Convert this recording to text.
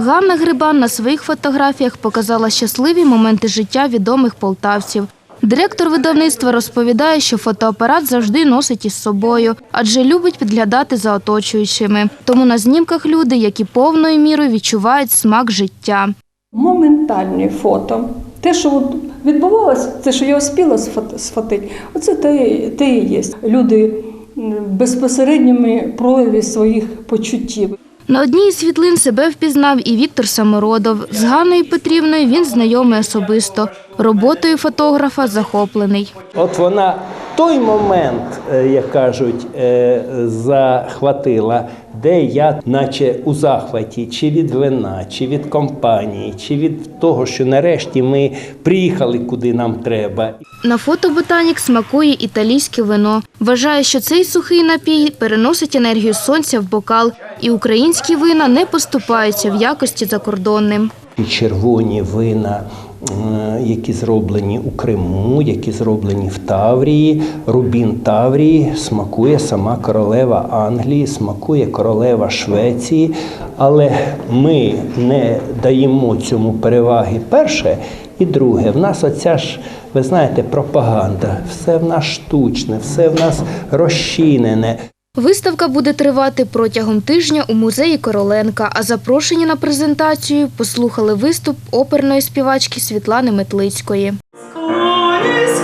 Ганна Грибан на своїх фотографіях показала щасливі моменти життя відомих полтавців. Директор видавництва розповідає, що фотоапарат завжди носить із собою, адже любить підглядати за оточуючими. Тому на знімках люди, які повною мірою відчувають смак життя. Моментальні фото. Те, що відбувалося, те, що я успіла сфот- сфотити, оце те, те і є. Люди м, безпосередніми прояві своїх почуттів. На одній із світлин себе впізнав і Віктор Самородов. З Ганною Петрівною він знайомий особисто. Роботою фотографа захоплений. От вона той момент, е, як кажуть, е, захватила, де я, наче у захваті, чи від вина, чи від компанії, чи від того, що нарешті ми приїхали куди нам треба. На фото ботанік смакує італійське вино. Вважає, що цей сухий напій переносить енергію сонця в бокал, і українські вина не поступаються в якості закордонним. І червоні вина, е, які зроблені у Криму, які зроблені в Таврії. Рубін Таврії смакує сама королева Англії, смакує королева Швеції. Але ми не даємо цьому переваги перше. І друге, в нас оця ж, ви знаєте, пропаганда. Все в нас штучне, все в нас розчинене. Виставка буде тривати протягом тижня у музеї Короленка. А запрошені на презентацію послухали виступ оперної співачки Світлани Метлицької. Скорі,